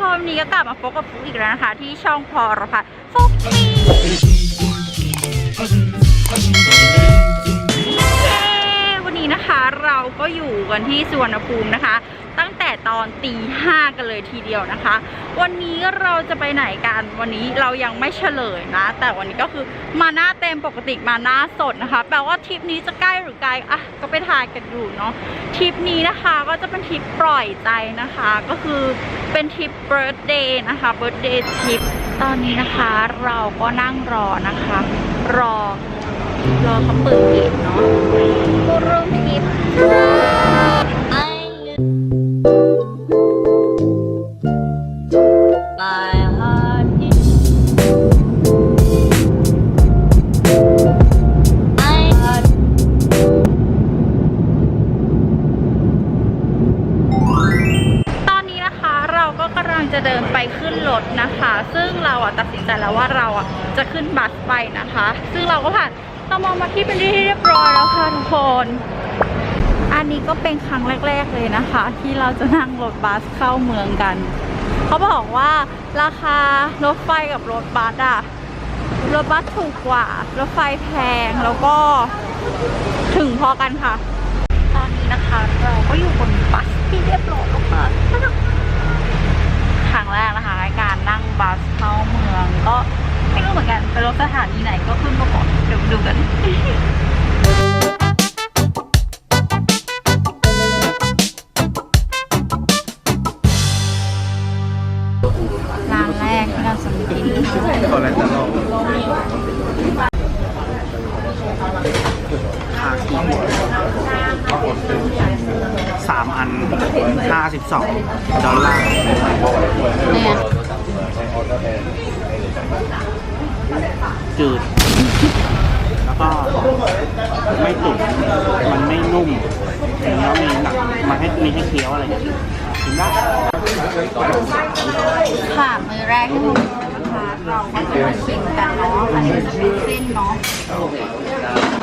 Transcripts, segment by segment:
คนวันนี้ก็กลับมาพบกับฟุกอีกแล้วนะคะ ที่ช่องพอรพัฒฟุกมีวันนี้นะคะเราก็อยู่กันที่สุวรรณภูมินะคะ แต่ตอนตีห้ากันเลยทีเดียวนะคะ วันนี้เราจะไปไหนกัน วันนี้เรายังไม่เฉลยนะ แต่วันนี้ก็คือมาหน้าเต็มปกติมาหน้าสดนะคะ แปลว่าทริปนี้จะใกล้หรือไกลอะก็ไปทายกันอยู่เนาะทริปนี้นะคะก็จะเป็นทริปปล่อยใจนะคะ ก็คือเป็นทริปเบิร์ d เดย์นะคะเบิร์ d เดย์ทริปตอนนี้นะคะเราก็นั่งรอนะคะ รอรอเขาเปิดเกมเนาะผู้ร่วมทริป จะเดินไปขึ้นรถนะคะ ซึ่งเราอะตัดสินใจแล้วว่าเราอะจะขึ้นบัสไปนะคะ ซึ่งเราก็ผ่านตมองมาที่เป็นที่เรียบร้อยแล้วค่ะทุกคน อันนี้ก็เป็นครั้งแรก ๆเลยนะคะ ที่เราจะนั่งรถบัสเข้าเมืองกัน เขาบอกว่าราคารถไฟกับรถบัสอะรถบัสถูกกว่า รถไฟแพงแล้วก็ถึงพอกันค่ะ ตอนนี้นะคะเราก็อยู่บนบัสที่เรียบร้อยแล้วค่ะครั้งแรกนะคะในการนั่งบัสเข้าเมืองก็ไม่รู้เหมือนกันไปรถสถานีไหนก็ขึ้นมาก่อนเดี๋ยวดูกัน 12 ดอลลาร์เนี่ยจืด แล้วก็ไม่ตุ๋นมันไม่นุ่มอย่างเงี้ยมีหนักมาให้มีให้เคี้ยวอะไรอย่างเงี้ยกินได้ค่ะมือแรกที่ผมนะคะเราก็จะมาชิมกันเนาะอันนี้จะเป็นเส้นเนาะ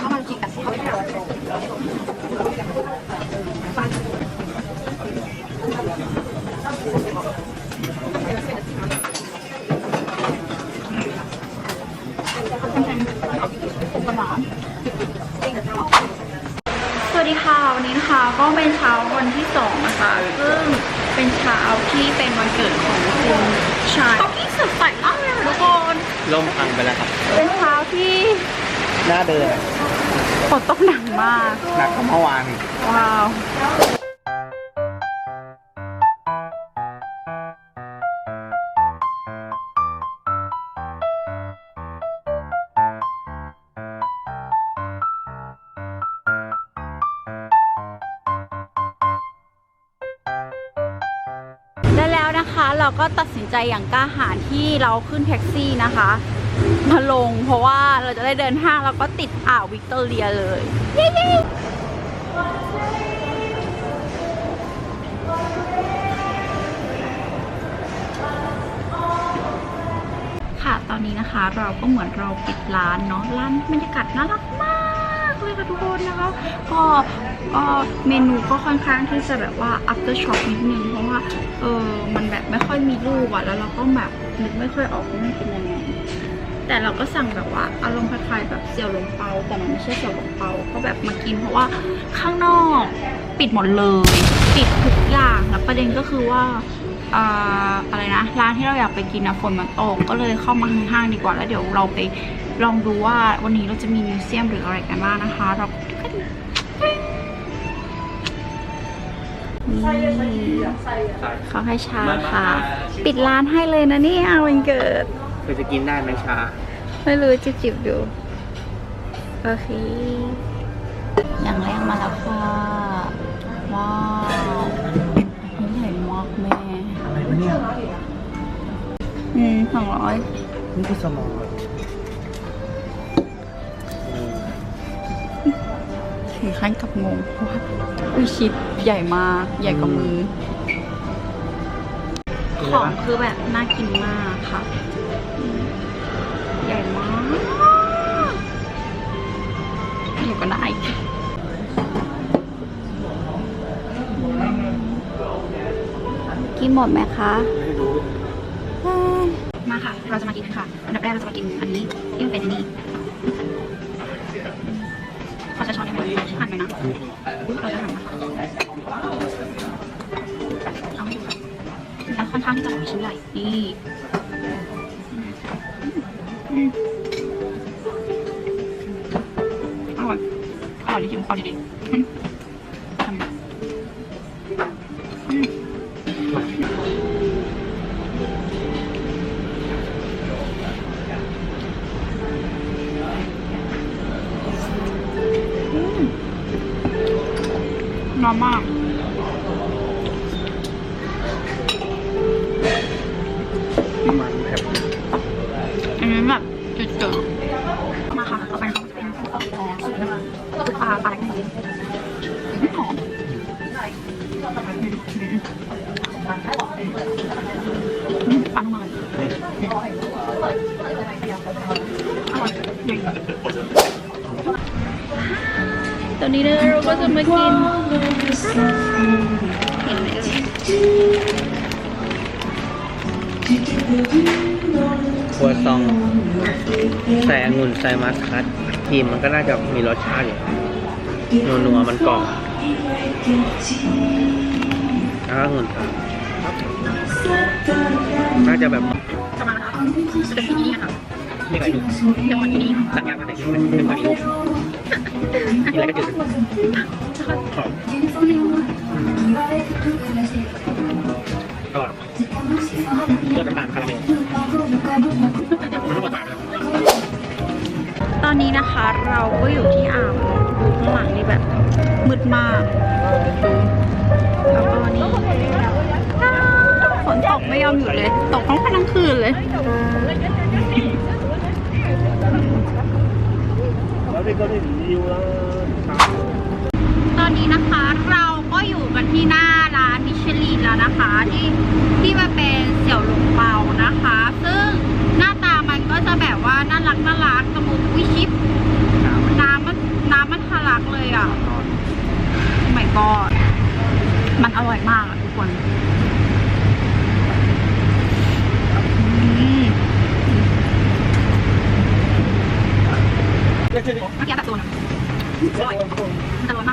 ก็เป็นเช้าวันที่สองนะคะซึ่งเป็นเช้าที่เป็นวันเกิดของคุณชายเขาที่สดใสมากเลยค่ะทุกคนล่มพังไปแล้วครับเป็นเช้าที่หน้าเดินฝนตกหนักมากหนักกว่าเมื่อวานอีกว้าว ก็ตัดสินใจอย่างกล้าหาญที่เราขึ้นแท็กซี่นะคะมาลงเพราะว่าเราจะได้เดินห้างแล้วก็ติดอ่าววิกตอเรียเลยเย้ค่ะตอนนี้นะคะเราก็เหมือนเราปิดร้านเนาะร้านบรรยากาศน่ารักมากเลยค่ะทุกคนนะคะก็ก็เมนูก็ค่อนข้างที่จะแบบว่า after shop นิดนึง ว่าเออมันแบบไม่ค่อยมีรูปอะแล้วเราก็แบบนึกไม่ค่อยออกว่ามันเป็นยังไงแต่เราก็สั่งแบบว่าอารมณ์คล้ายๆแบบเสี่ยวหลงเปาแต่มันไม่ใช่เสี่ยวหลงเปาก็แบบมากินเพราะว่าข้างนอกปิดหมดเลย ปิดทุกอย่างแล้วประเด็นก็คือว่าอะไรนะร้านที่เราอยากไปกินนะฝนมันตกก็เลยเข้ามาห้างดีกว่าแล้วเดี๋ยวเราไปลองดูว่าวันนี้เราจะมีมิวเซียมหรืออะไรกันบ้างนะคะเรา เขาให้ชาค่ะ ปิดร้านให้เลยนะเนี่ยวันเกิดคือจะกินได้ไหมช้าไม่รู้จิบจิบๆดู โอเค อย่างแรกมาแล้วค่ะ ว้าวอันนี้ใหญ่มากแม่ อะไรวะเนี่ยอืมสองร้อยนี่คือสมอง ถึงขั้นกับงงเพราะว่าอุ้ยชิดใหญ่มากใหญ่กว่ามือ ของคือแบบน่ากินมากค่ะอืมใหญ่มากใหญ่กว่าหน้าอีกกินกินหมดไหมคะไม่รู้มาค่ะ เราจะมากินกันค่ะ อันดับแรกเราจะมากินอันนี้ที่มันเป็นอันนี้ ขอจะช้อนได้ไหมหั่นไหมนะเราจะหั่นนะคะเอาให้ดูค่ะแล้วค่อนข้างที่จะชิ้นใหญ่นี่อร่อยอร่อยจริงๆอร่อยจริงๆ ปลาอะไรกันดีหอมาหน่อยอร่อยจริงตอนนี้เนี่ยเราก็จะมากินเห็นไหมเอ่ยครัวซองใส่องุ่นใส่มัสคัตครีมมันก็น่าจะมีรสชาติอยู่ นัวๆมันกรอบแล้วก็องุ่นครับน่าจะแบบจะมานะคะจะเป็นที่นี่ค่ะนี่ไงดูจังหวัดที่นี่สักอย่างอะไรที่เป็นเป็นแบบนี้มีอะไรก็จืดหอมก็เลือดน้ำตาลคาราเมลมันต้องหวานๆนะตอนนี้นะคะเราก็อยู่ที่อ่าวดูข้างหลังนี่แบบมืดมากดูแล้วก็นี่ฝนตกไม่ยอมหยุดเลย ตกทั้งวันทั้งคืนเลยตอนนี้นะคะเราก็อยู่กันที่หน้าร้านมิชลินแล้วนะคะ ที่ที่มาเป็นเสี่ยวหลงเปานะคะ ซึ่งหน้าตามันก็จะแบบว่าน่ารักน่ารักกระมุกวิชิป มันน้ำมันทะลักเลยอะโอ้ my god มันอร่อยมากอะทุกคนอืมเมื่อกี้แบบโดนอะอร่อยมันจะร้อน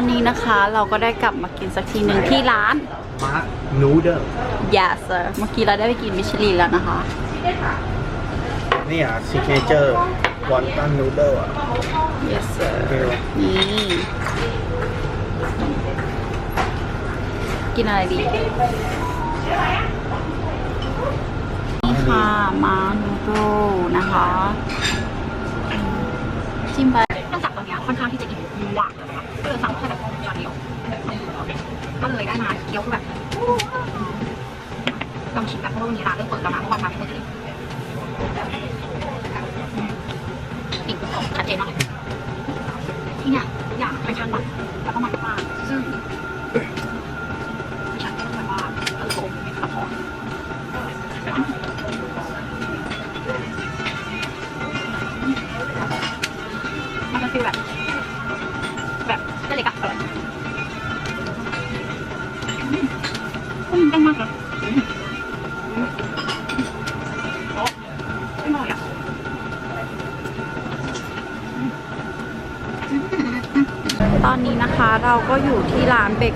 อนนี้นะคะเราก็ได้กลับมากินสักทีหนึ่งที่ร้าน มาร์คนูเดิล Yes sir เมื่อกี้เราได้ไปกินมิชลินแล้วนะคะนี่อะซิกเนเจอร์วอนตันนูเดิลอะ Yes sir เออนี่ กินอะไรดีนี่ค่ะมานูโดนะคะ จิ้มไปเนื่องจากตอนเนี้ยค่อนข้างที่จะอิ่มหวานนะ คะก็เลยสั่งแค่แบบตอนเดียวก็เลยได้มาเคี้ยวแบบลองชิมแบบเพราะว่าวันนี้ร้านเริ่มเปิดแล้วนะเมื่อวานมาไม่เคยกิน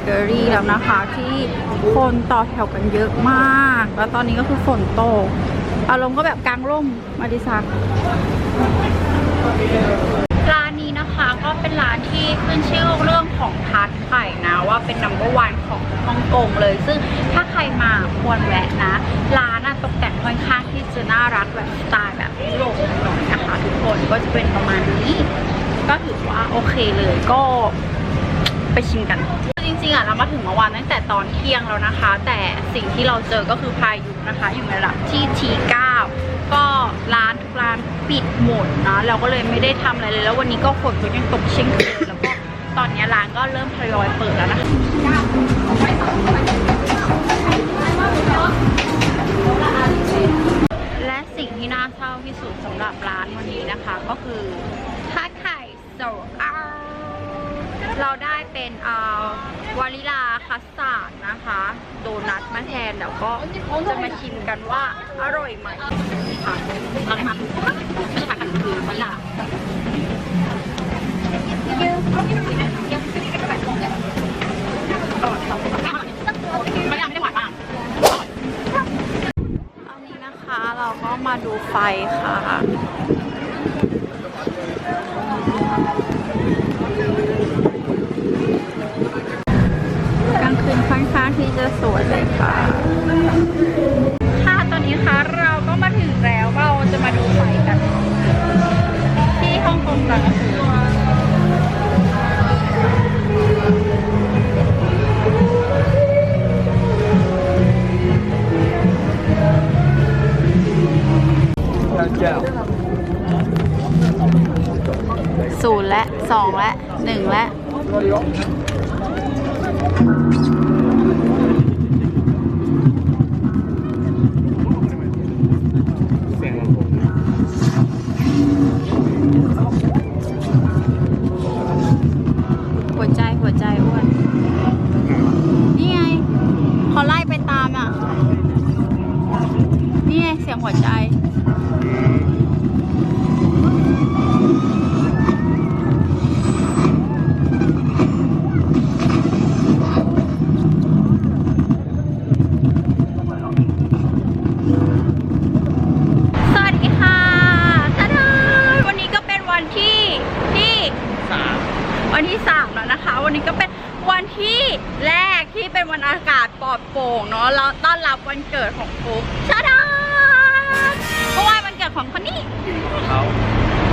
เบเกอรี่แล้วนะคะ ที่คนต่อแถวกันเยอะมาก แล้วตอนนี้ก็คือฝนตกอารมณ์ก็แบบกลางร่มมาดิซักร้านนี้นะคะก็เป็นร้านที่ขึ้นชื่อเรื่องของทาร์ตไข่นะ ว่าเป็นนัมเบอร์วันของฮ่องกงเลย ซึ่งถ้าใครมาควรแวะนะ ร้านตกแต่งค่อนข้างที่จะน่ารักแบบสไตล์แบบยุโรปหน่อยนะคะทุกคนก็จะเป็นประมาณนี้ ก็ถือว่าโอเคเลยก็ไปชิมกัน ริงๆอะเรามาถึงเมื่อวานตั้งแต่ตอนเที่ยงแล้วนะคะ แต่สิ่งที่เราเจอก็คือพายุนะคะ อยู่ในระดับที่ T9 ก็ร้านทุกร้านปิดหมดนะเราก็เลยไม่ได้ทำอะไรเลยแล้ววันนี้ก็ฝนก็ยังตกเช่นเคยแล้วก็ตอนนี้ร้านก็เริ่มทยอยเปิดแล้วนะคะและสิ่งที่น่าเศร้าที่สุดสำหรับร้านวันนี้นะคะ ก็คือทาดไข่โซอา เราได้เป็นวานิลาคัสตาร์ดนะคะ โดนัทมาแทนเดี๋ยวก็จะมาชิมกันว่าอร่อยไหมค่ะเราได้มาไม่ใช่ผัดกันคือวานิลาตอนนี้นะคะเราก็มาดูไฟค่ะางที่จะสวยเลยค่ะ ค่ะตอนนี้คะเราก็มาถึงแล้วเราจะมาดูไฟกัน ที่ฮ่องกงกลางคืนศูนย์และสองและหนึ่งและ ที่เป็นวันอากาศปลอดโปร่งเนาะแล้วต้อนรับวันเกิดของฟุกชาดาเพราะว่าวันเกิดของคนนี้ เขา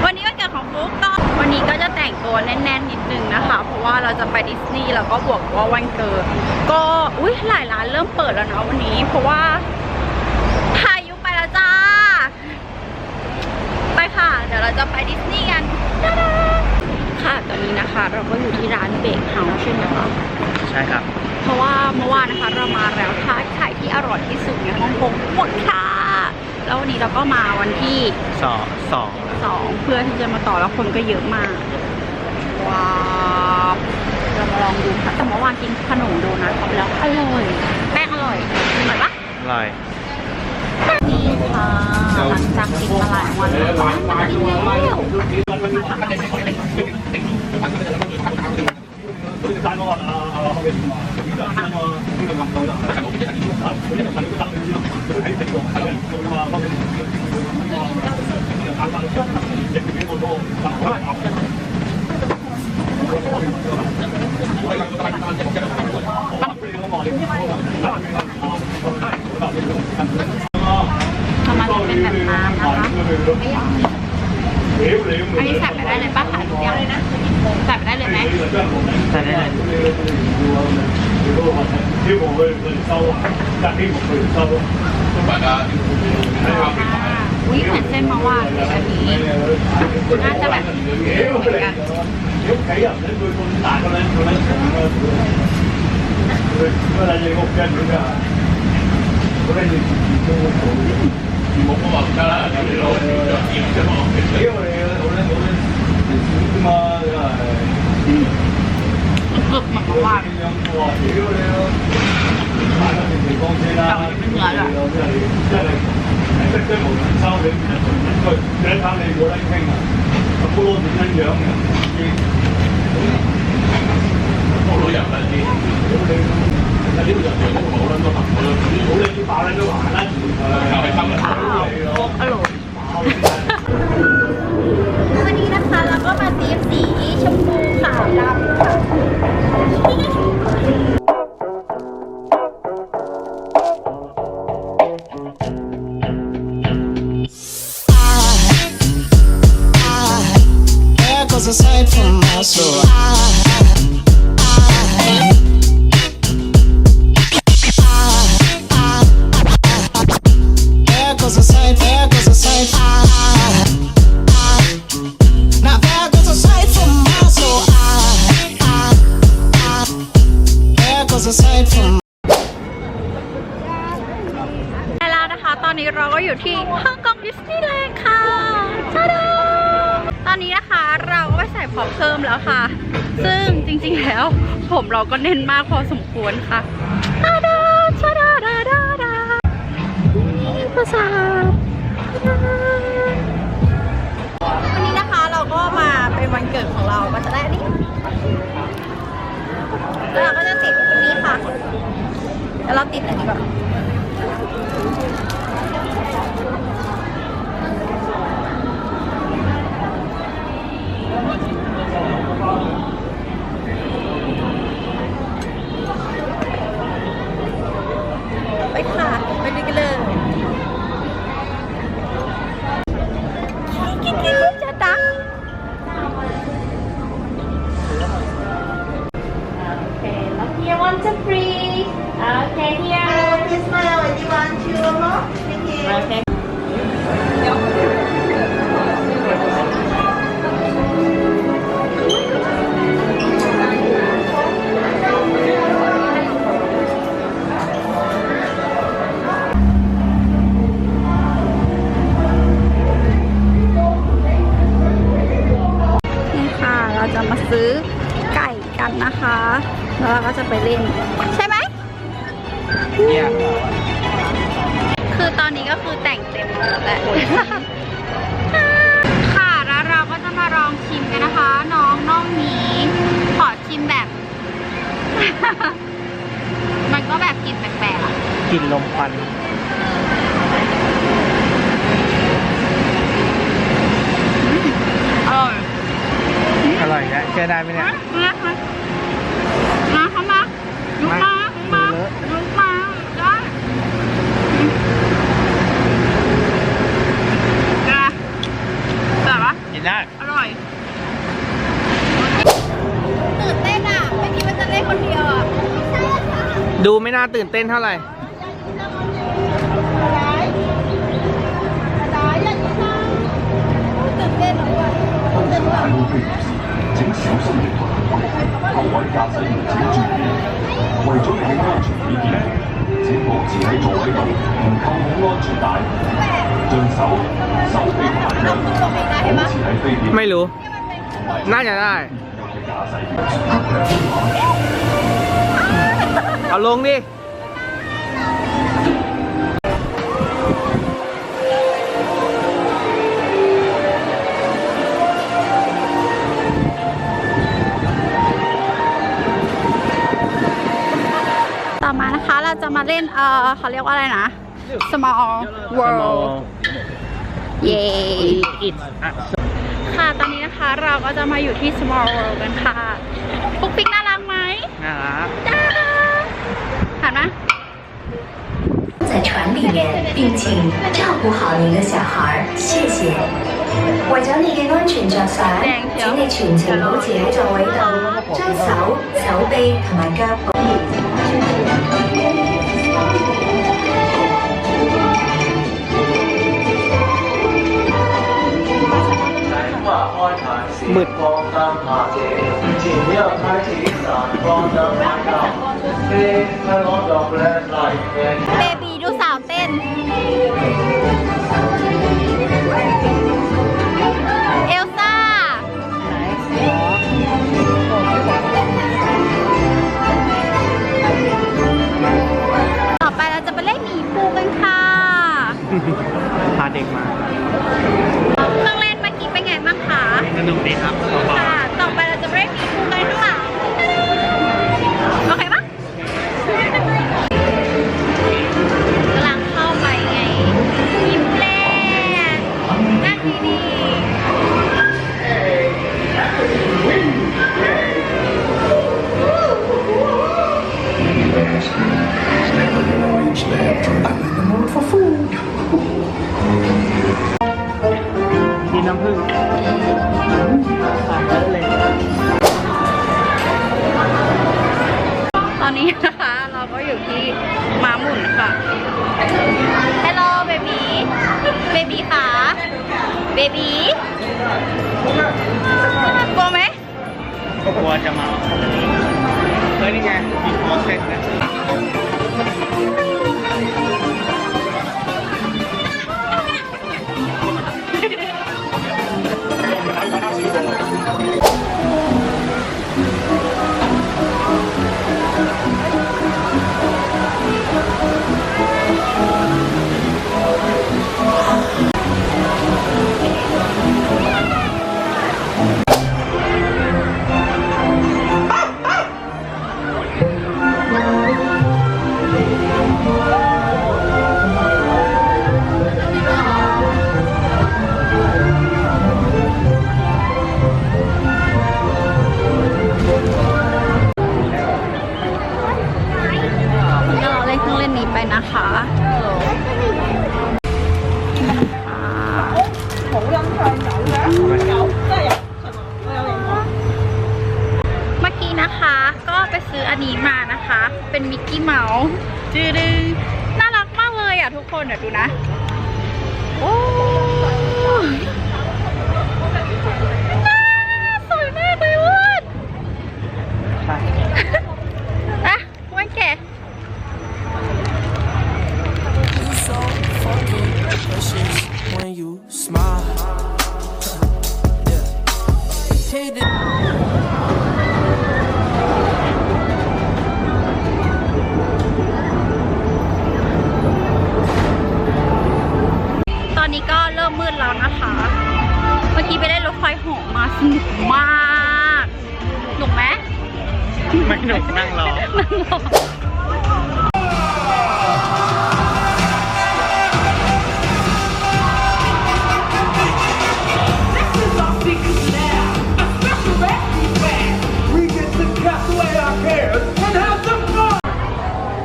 วันนี้วันเกิดของฟุกก็วันนี้ก็จะแต่งตัวแน่นๆนิดนึงนะคะ เพราะว่าเราจะไปดิสนีย์แล้วก็บวกว่าวันเกิด ก็อุ้ยหลายร้านเริ่มเปิดแล้วนะวันนี้ เพราะว่าพายุไปแล้วจ้า ไปค่ะ เดี๋ยวเราจะไปดิสนีย์กันตาดาค่ะตอนนี้นะคะ เราก็อยู่ที่ร้านเบคเฮาส์ใช่ไหมคะใช่ครับเพ ราะว่าเมื่อวานนะคะเรามาแล้วทาดไข่ที่อร่อยที่สุดในฮ่องกงหมดค่ะแล้ววันนี้เราก็มาวันที่สองสองสองเพื่อที่จะมาต่อแล้วคนก็เยอะมากว้าวเรามาลองดูค่ะแต่เมื่อวานกินขนมโดนัทไปแล้วอร่อยแป้งอร่อยอร่อยปะอร่อยนี่ค่ะหลังจากกินมาหลายวันแล้วมากินแล้ว ทำไมจะเป็นแบบน้ำนะคะ อันนี้ใส่ไปได้เลยป่ะคะเดียวเลยนะใส่ไปได้เลยไหมใช่ได้เลยอุ้ยเหมือนเส้นมะว่านเลยอันนี้น่าจะแบบเหมือนกันกรึบเหมือน 冇乜話唔得啦，你攞嚟就掂啫嘛。屌你啦，好啦好啦，你少啫嘛，真係。嗯。你兩個啊，屌你咯！買個電視光先啦，真係真係真真無人收你，一純一句，你睇你冇得傾啊！個菠蘿點樣樣嘅？菠蘿又係啲，屌你！ะว่านแต่มันเป็นเนื้อเลยอ้าวอร่อยวัน ซึ่งจริงๆแล้ว ผมเราก็เน้นมากพอสมควรค่ะชาดาชาดาดาดาดาภาษาวันนี้นะคะเราก็มาเป็นวันเกิดของเราก็จะได้อันนี้แล้วเราก็จะติดอันนี้ค่ะ แล้วเราติดอันนี้ก่อน ไปค่ะ ไปดูกันเลยกิ๊กกิ๊กกิ๊กจะดังโอเคแล้ว here one two three โอเค here This smile, do you want to more? Thank you. ร่อยแยะแค่ได้ไหมเนี่ยนะนะนะเข้ามาลุกมาลุกมาลุกมาได้ได้แต่ว่ากินได้อร่อยตื่นเต้นอะไม่คิดว่าจะเล่นคนเดียวอะดูไม่น่าตื่นเต้นเท่าไหร่ตื่นเต้นอะตื่นเต้นอะ 请小心离开，各位驾驶员请注意，为咗你嘅安全起见，请保持喺座位度并扣好安全带，将手、手臂同埋脚保持喺飞碟。 ไม่รู้ น่าจะได้ 驾驶。 เอาลงดิ มาเล่น เออเขาเรียกว่าอะไรนะ small world เย้ ค่ะ ตอนนี้นะคะเราก็จะมาอยู่ที่ small world กันค่ะ ปุ๊กปิ๊กน่ารักไหม น่ารัก จ้าหันมา 在船里面，并请照顾好您的小孩，谢谢。为咗你嘅安全着想，请你全程保持喺座位度，将手、手臂同埋脚 Like that。เบบีดูสาวเต้น เอลซ่า ต่อไปเราจะไปเล่นหมีภูกันค่ะ พาเด็กมา สนุกดีครับ ค่ะ ต่อไปเราจะไปเล่นหมีภูกันข้างหลัง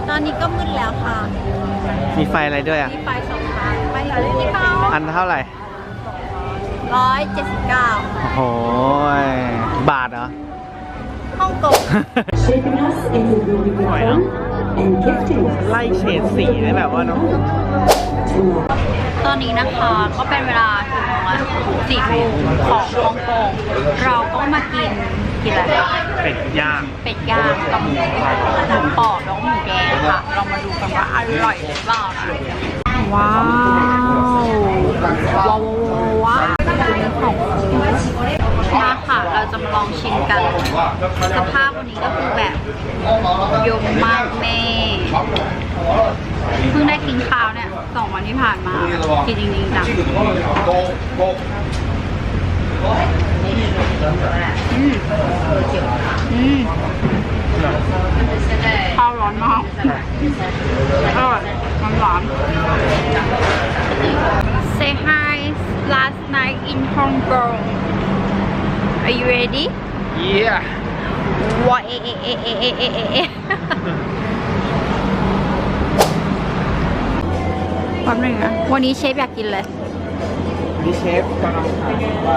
ตอนนี้ก็มืดแล้วค่ะมีไฟอะไรด้วยอะ มีไฟสองทางไปเหรอที่เขาอันเท่าไหร่ ร้อยเจ็ดสิบเก้าโอ้โหยบาทเหรอ ฮ่องกงสวยเนาะไล่เฉดสีได้แบบว่าเนาะตอนนี้นะคะก็เป็นเวลาถึงวันสี่โมงของฮ่องกงเราก็มากิน กินอะไรเป็ดย่างเป็ดย่างกับหมูหมูปอบแล้วก็หมูแดงค่ะเรามาดูกันว่าอร่อยหรือเปล่านะว้าวว้าวว้าวของมาค่ะเราจะมาลองชิมกัน สภาพวันนี้ก็คือแบบยมมากแม่เพิ่งได้กินข้าวเนี่ยสองวันที่ผ่านมากินจริงๆจัง อืมอืมข้าวร้อนมากอร่อยมั Say hi last night in Hong Kong Are you ready? Yeah What? Eh, eh, eh, eh, eh, eh, eh. แป๊บนึงนะวันนี้เชฟอยากกินเลยี่เชฟกำลังถามว่า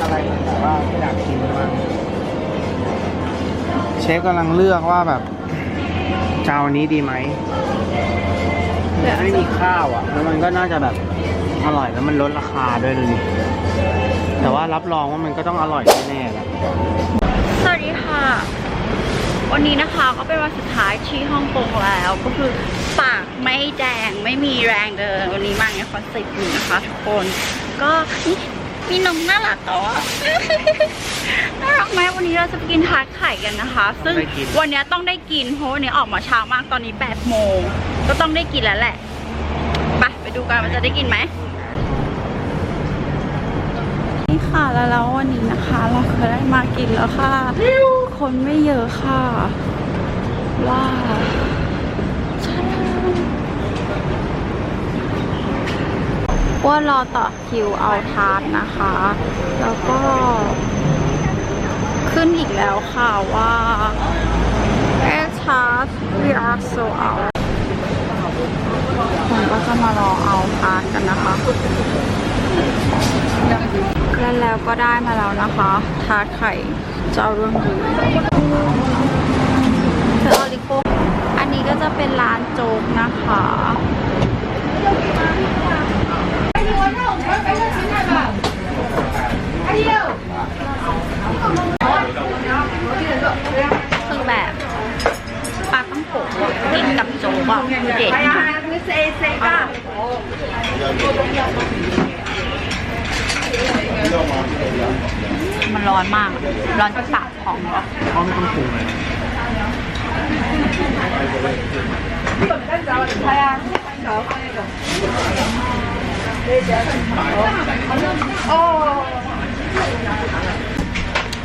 อะไรแบบว่าอยากกินบ้างเชฟกำลังเลือกว่าแบบเจ้านี้ดีไหมไม่มีข้าวอะ แล้วมันก็น่าจะแบบอร่อยแล้วมันลดราคาด้วยดูดิแต่ว่ารับรองว่ามันก็ต้องอร่อยแน่ๆแหละสวัสดีค่ะ วันนี้นะคะก็เป็นวันสุดท้ายที่ฮ่องกงแล้วก็คือปากไม่แดงไม่มีแรงเดิน วันนี้มาในคอนเซ็ปต์อยู่นะคะทุกคน ก็นี่มีนมน่ารักแต่ว่าน่ารักไหมวันนี้เราจะไปกินทาร์ตไข่กันนะคะ ซึ่งได้กินวันนี้ต้องได้กินเพราะวันนี้ออกมาเช้ามากตอนนี้8โมงก็ต้องได้กินแล้วแหละไปไปดูกันว่าจะได้กินไหม นี่ ค่ะแล้วแล้ววันนี้นะคะ เราก็ได้มากินแล้วค่ะ คนไม่เยอะค่ะ ว้าวใช่ว่ารอต่อคิวเอาทานนะคะ แล้วก็ ขึ้นอีกแล้วค่ะว่า a i r t a r t we are so out ผมก็จะมารอเอาทานกันนะคะ แล้วก็ได้มาแล้วนะคะ ทาไข่เจ้าเรื่องดีเธออริโกอันนี้ก็จะเป็นร้านโจ๊กนะคะคือแบบอะดูเด็กไม่เซเซก้า มันร้อนมาก ร้อนจนปากของเขาไม่ต้องปรุงเลย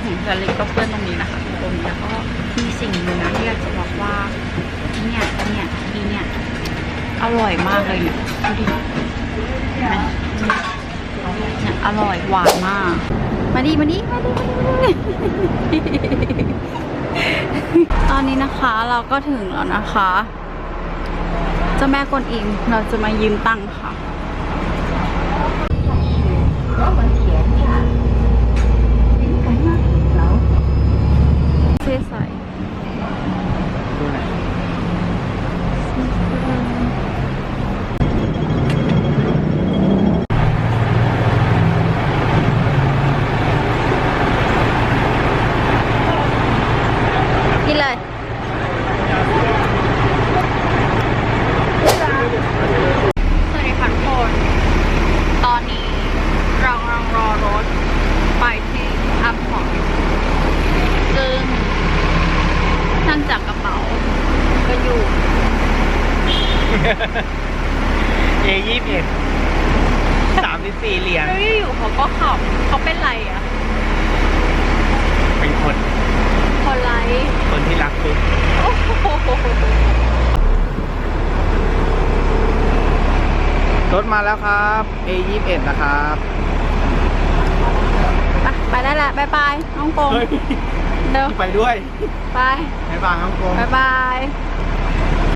หินสลิดก็เปื้อนตรงนี้นะคะทุกคนแล้วก็มีสิ่งหนึ่งนะที่อยากจะบอกว่าเนี่ยเนี่ยทีเนี่ยอร่อยมากเลยเนี่ยดูดิ เนี่ยอร่อยหวานมาก มาดิมาดิมาดิมาดิตอนนี้นะคะเราก็ถึงแล้วนะคะเจ้าแม่กวนอิมเราจะมายืมตังค์ค่ะเสื้อใส่ ดูหน่อย กินเลย สวัสดีค่ะทุกคน ตอนนี้เรากำลังรอรถไปที่อัมพอร์ตซึ่งนั่งจากกระเป๋าก็อยู่ เอยี่สิบเอ็ดสามสิบสี่เหรียญ แล้วอยู่ๆเขาก็ขับเขาเป็นไรอะ เป็นคน คนไร คนที่รักคุณ โอ้โห รถมาแล้วครับ A ยี่สิบเอ็ดนะครับ ไปไปได้แล้วบายบายน้องกงเร็ว ไปด้วย ไปบ๊ายบายน้องโกงบายบาย